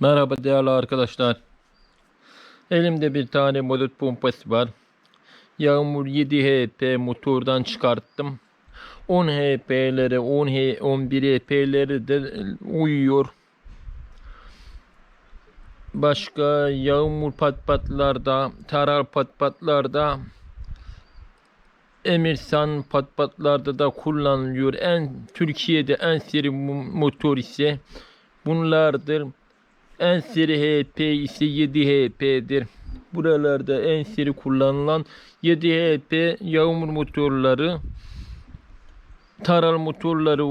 Merhaba değerli arkadaşlar. Elimde bir tane mazot pompası var. Yağmur 7 HP motordan çıkarttım. 10 HP'lere 10 H 11 HP'leri de uyuyor. Başka yağmur patpatlarda, tarar patpatlarda, Emirsan patpatlarda da kullanılıyor. En Türkiye'de en seri mo- motor ise bunlardır. En seri HP ise 7 HP'dir. Buralarda en seri kullanılan 7 HP yağmur motorları taral motorları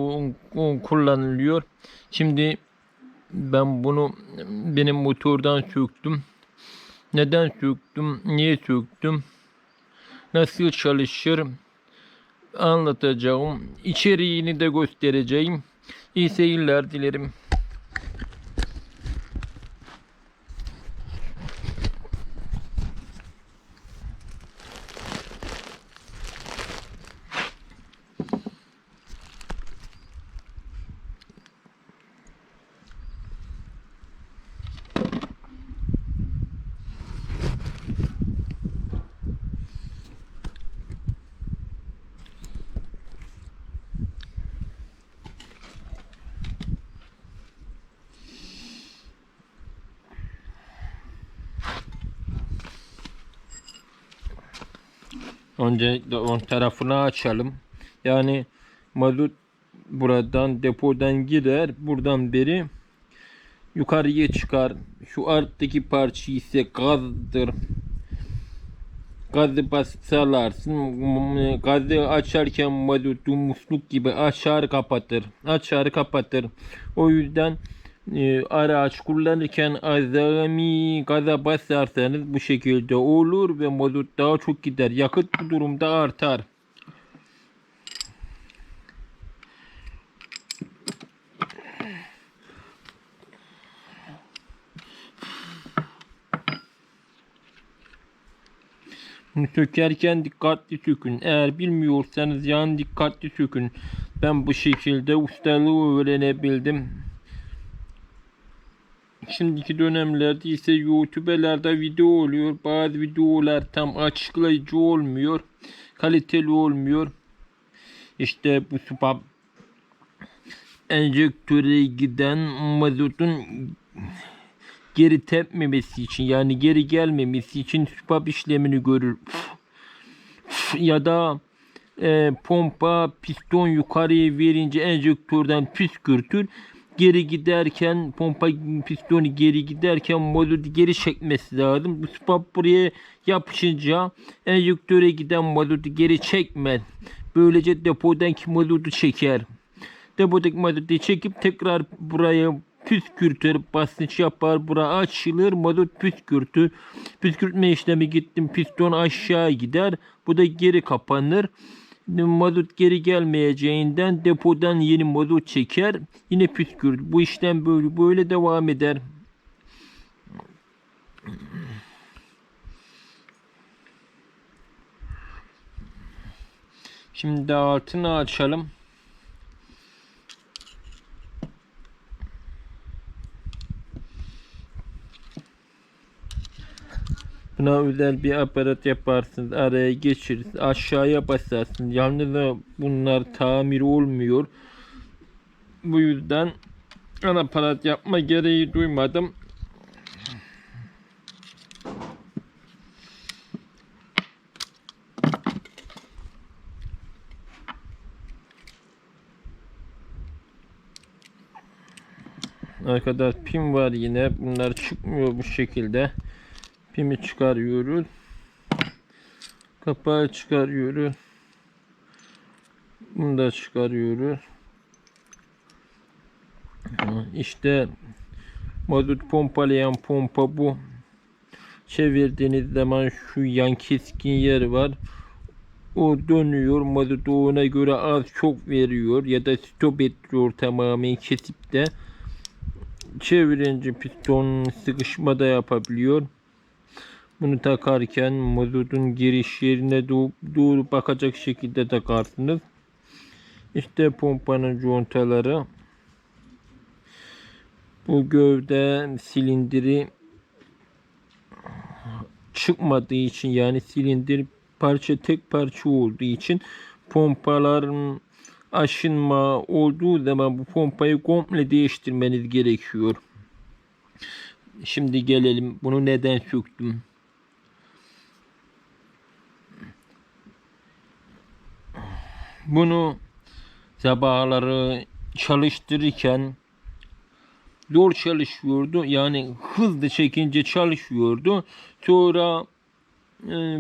kullanılıyor. Şimdi ben bunu benim motordan söktüm. Neden söktüm? Niye söktüm? Nasıl çalışır? Anlatacağım. İçeriğini de göstereceğim. İyi seyirler dilerim. Öncelikle ön tarafını açalım. Yani mazot buradan depodan girer. Buradan beri yukarıya çıkar. Şu alttaki parça ise gazdır. Gazı basalarsın. Gazı açarken mazotu musluk gibi açar kapatır. Açar kapatır. O yüzden e, araç kullanırken azami gaza basarsanız bu şekilde olur ve mazot daha çok gider. Yakıt bu durumda artar. Sökerken dikkatli sökün. Eğer bilmiyorsanız yani dikkatli sökün. Ben bu şekilde ustalığı öğrenebildim. Şimdiki dönemlerde ise YouTube'larda video oluyor. Bazı videolar tam açıklayıcı olmuyor. Kaliteli olmuyor. İşte bu spam enjektöre giden mazotun geri tepmemesi için yani geri gelmemesi için spam işlemini görür. ya da e, pompa piston yukarıya verince enjektörden püskürtür. Geri giderken pompa pistonu geri giderken mazotu geri çekmesi lazım. Bu spap buraya yapışınca enjektöre giden mazotu geri çekmez. Böylece depodaki mazotu çeker. Depodaki mazotu çekip tekrar buraya püskürtür, basınç yapar, bura açılır, mazot püskürtür. Püskürtme işlemi gittim, piston aşağı gider, bu da geri kapanır. Mazot geri gelmeyeceğinden depodan yeni mazot çeker, yine püskürtür. Bu işlem böyle böyle devam eder. Şimdi altını açalım. Buna özel bir aparat yaparsınız. Araya geçirirsiniz. Aşağıya basarsınız. Yalnız bunlar tamir olmuyor. Bu yüzden ana aparat yapma gereği duymadım. Arkadaş pim var yine. Bunlar çıkmıyor bu şekilde. Pimi çıkarıyoruz. Kapağı çıkarıyoruz. Bunu da çıkarıyoruz. İşte mazot pompalayan pompa bu. Çevirdiğiniz zaman şu yan keskin yer var. O dönüyor. Mazotu ona göre az çok veriyor ya da stop ettiriyor tamamen kesip de çevirince piston sıkışma da yapabiliyor. Bunu takarken mazotun giriş yerine doğ- doğru bakacak şekilde takarsınız. İşte pompanın contaları. Bu gövde silindiri çıkmadığı için yani silindir parça tek parça olduğu için pompaların aşınma olduğu zaman bu pompayı komple değiştirmeniz gerekiyor. Şimdi gelelim bunu neden söktüm. Bunu sabahları çalıştırırken zor çalışıyordu. Yani hızlı çekince çalışıyordu. Sonra e,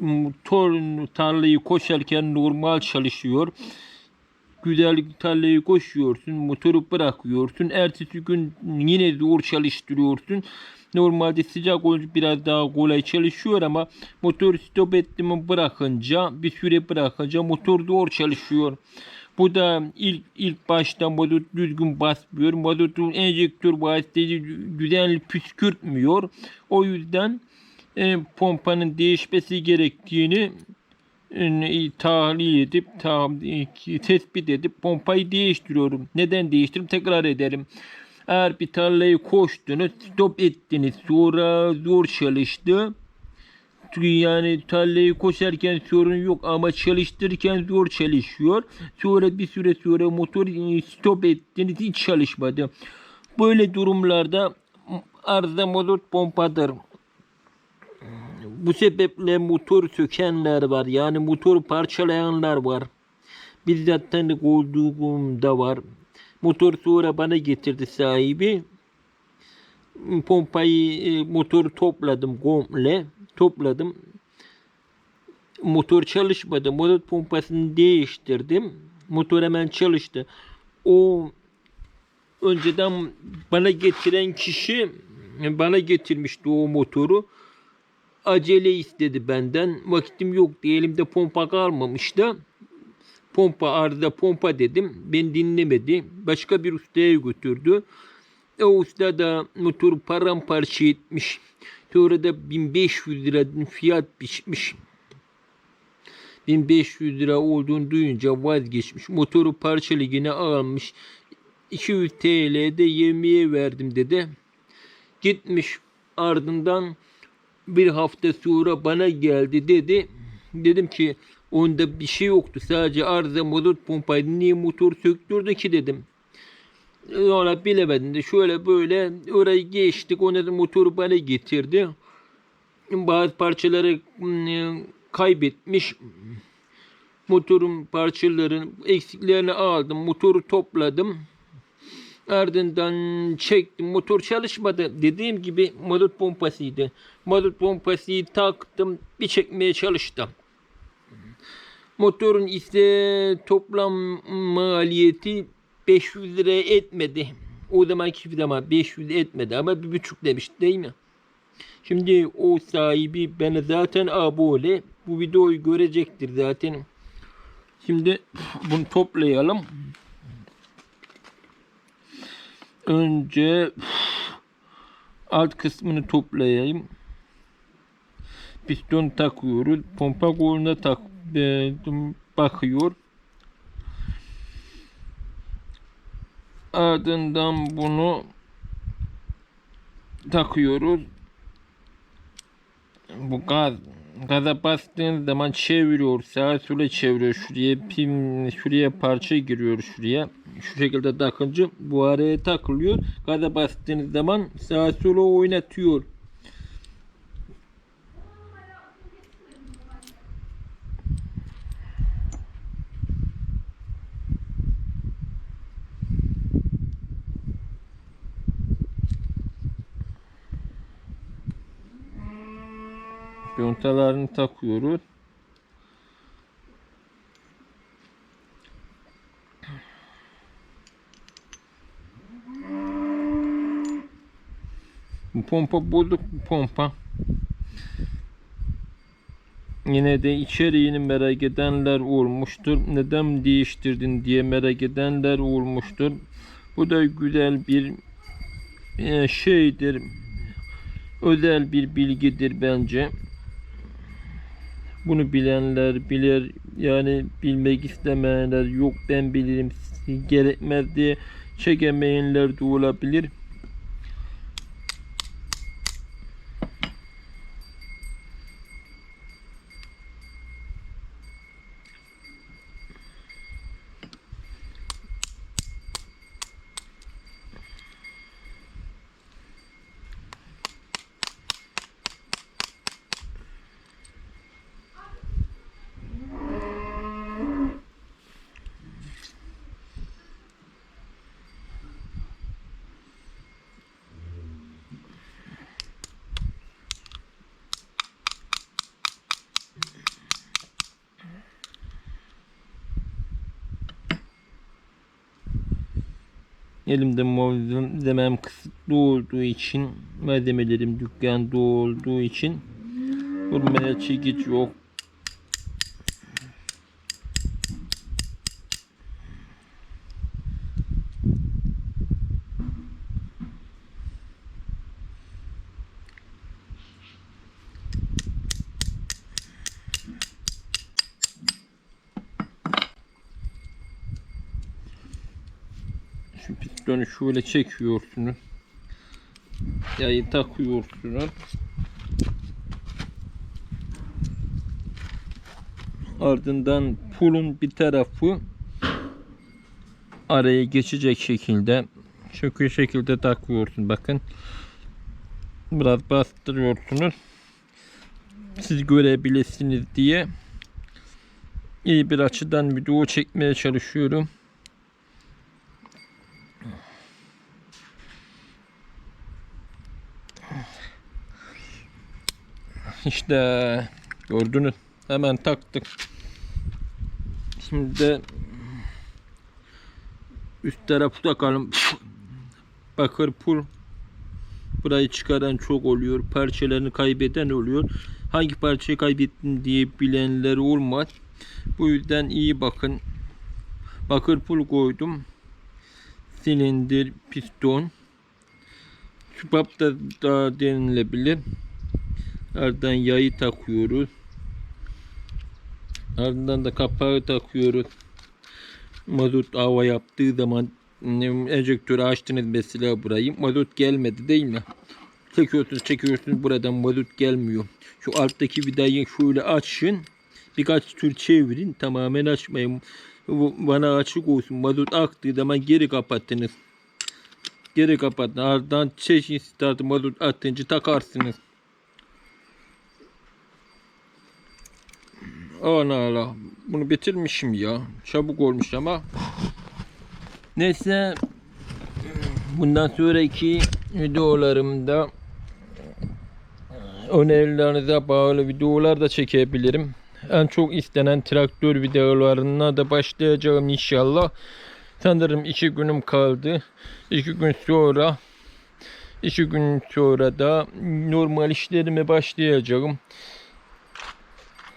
motor tarlayı koşarken normal çalışıyor. Güzel tarlayı koşuyorsun, motoru bırakıyorsun. Ertesi gün yine zor çalıştırıyorsun. Normalde sıcak olunca biraz daha kolay çalışıyor ama motor stop etti mi bırakınca bir süre bırakınca motor zor çalışıyor. Bu da ilk ilk başta mazot düzgün basmıyor. Mazotun enjektör vasıtası güzel püskürtmüyor. O yüzden e, pompanın değişmesi gerektiğini e, tahlil edip ta, e, tespit edip pompayı değiştiriyorum. Neden değiştiririm? Tekrar ederim. Eğer bir tarlayı koştunuz, stop ettiniz, sonra zor çalıştı. Yani tarlayı koşarken sorun yok ama çalıştırırken zor çalışıyor. Sonra bir süre sonra motor stop ettiniz hiç çalışmadı. Böyle durumlarda arıza mazot pompadır. Bu sebeple motor sökenler var. Yani motor parçalayanlar var. Bizzat tanık olduğum da var. Motor sonra bana getirdi sahibi. Pompayı, e, motoru topladım komple. Topladım. Motor çalışmadı. Motor pompasını değiştirdim. Motor hemen çalıştı. O önceden bana getiren kişi bana getirmişti o motoru. Acele istedi benden. Vakitim yok diye elimde pompa kalmamıştı. Pompa arıza pompa dedim. Ben dinlemedi. Başka bir ustaya götürdü. O usta da motoru paramparça etmiş. Sonra da 1500 lira fiyat biçmiş. 1500 lira olduğunu duyunca vazgeçmiş. Motoru parçalı almış. 200 TL'de yemeğe verdim dedi. Gitmiş ardından bir hafta sonra bana geldi dedi. Dedim ki onda bir şey yoktu. Sadece arıza mazot pompaydı. Niye motor söktürdü ki dedim. Sonra bilemedim de şöyle böyle orayı geçtik. Ona da motoru bana getirdi. Bazı parçaları ım, kaybetmiş. Motorun parçaların eksiklerini aldım. Motoru topladım. Ardından çektim. Motor çalışmadı. Dediğim gibi mazot pompasıydı. Mazot pompasıyı taktım. Bir çekmeye çalıştım. Motorun ise toplam maliyeti 500 lira etmedi. O zamanki zaman 500 etmedi ama bir buçuk demiş değil mi? Şimdi o sahibi bana zaten abone. Bu videoyu görecektir zaten. Şimdi bunu toplayalım. Önce alt kısmını toplayayım. Piston takıyoruz. Pompa koluna tak e, bakıyor. Ardından bunu takıyoruz. Bu gaz gaza bastığın zaman çeviriyor. Sağa sola çeviriyor. Şuraya pim şuraya parça giriyor şuraya. Şu şekilde takınca bu araya takılıyor. Gaza bastığınız zaman sağa sola oynatıyor. Yontalarını takıyoruz. Pompa bulduk bu pompa. Yine de içeriğini merak edenler olmuştur. Neden değiştirdin diye merak edenler olmuştur. Bu da güzel bir e, şeydir. Özel bir bilgidir bence. Bunu bilenler bilir yani bilmek istemeyenler yok ben bilirim gerekmez diye çekemeyenler de olabilir. Elimde malzemem kısıtlı olduğu için malzemelerim dükkanda olduğu için vurmaya çekiç yok. Şu pistonu şöyle çekiyorsunuz. Yayı takıyorsunuz. Ardından pulun bir tarafı araya geçecek şekilde şu şekilde takıyorsun bakın. Biraz bastırıyorsunuz. Siz görebilirsiniz diye iyi bir açıdan video çekmeye çalışıyorum. İşte gördünüz. Hemen taktık. Şimdi de üst tarafı takalım. Bakır pul. Burayı çıkaran çok oluyor. Parçalarını kaybeden oluyor. Hangi parçayı kaybettin diye bilenler olmaz. Bu yüzden iyi bakın. Bakır pul koydum. Silindir, piston. Sübap da daha denilebilir. Ardından yayı takıyoruz. Ardından da kapağı takıyoruz. Mazot hava yaptığı zaman enjektörü açtınız mesela burayı. Mazot gelmedi değil mi? Çekiyorsunuz çekiyorsunuz buradan mazot gelmiyor. Şu alttaki vidayı şöyle açın. Birkaç tur çevirin. Tamamen açmayın. Bana açık olsun. Mazot aktığı zaman geri kapattınız. Geri kapatın. Ardından çekin startı mazot atınca takarsınız. Ana Allah. Bunu bitirmişim ya. Çabuk olmuş ama. Neyse. Bundan sonraki videolarımda önerilerinize bağlı videolar da çekebilirim. En çok istenen traktör videolarına da başlayacağım inşallah. Sanırım iki günüm kaldı. İki gün sonra iki gün sonra da normal işlerime başlayacağım.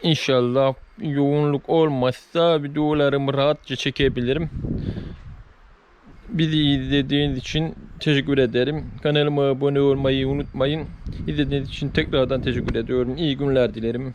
İnşallah yoğunluk olmazsa videolarımı rahatça çekebilirim. Bizi izlediğiniz için teşekkür ederim. Kanalıma abone olmayı unutmayın. İzlediğiniz için tekrardan teşekkür ediyorum. İyi günler dilerim.